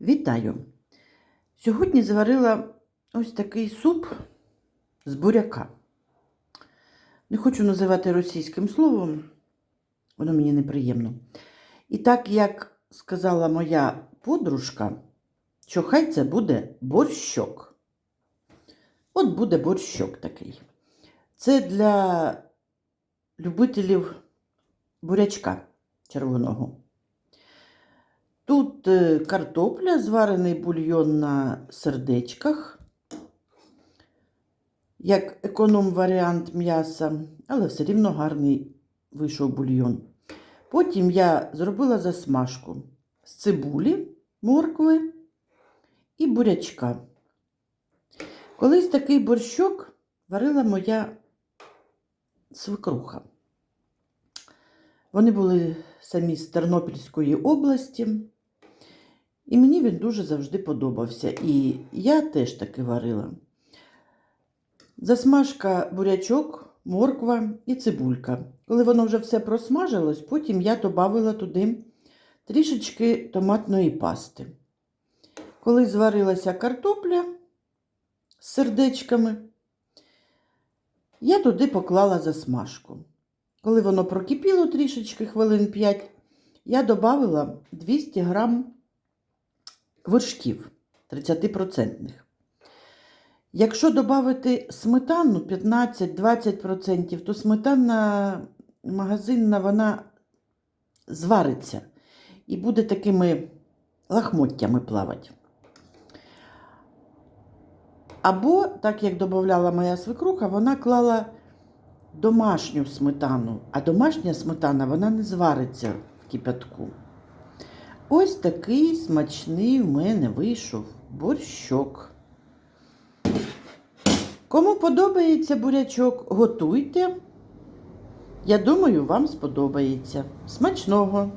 Вітаю! Сьогодні зварила ось такий суп з буряка. Не хочу називати російським словом, воно мені неприємно. І так як сказала моя подружка, що хай це буде борщок. От буде борщок такий. Це для любителів бурячка червоного. Тут е, картопля, зварений бульйон на сердечках, як економ-варіант м'яса, але все рівно гарний вийшов бульйон. Потім я зробила засмажку з цибулі, моркви і бурячка. Колись такий борщок варила моя свекруха. Вони були самі з Тернопільської області, і мені він дуже завжди подобався. І я теж таки варила. Засмажка бурячок, морква і цибулька. Коли воно вже все просмажилось, потім я додавала туди трішечки томатної пасти. Коли зварилася картопля з сердечками, я туди поклала засмажку. Коли воно прокипіло трішечки хвилин 5, я додала 200 грам вершків 30%. Якщо додати сметану 15-20%, то сметана магазинна вона звариться і буде такими лахмоттями плавати. Або, так як додавала моя свекруха, вона клала домашню сметану, а домашня сметана вона не звариться в кипятку. Ось такий смачний в мене вийшов борщок. Кому подобається бурячок, готуйте. Я думаю, вам сподобається. Смачного!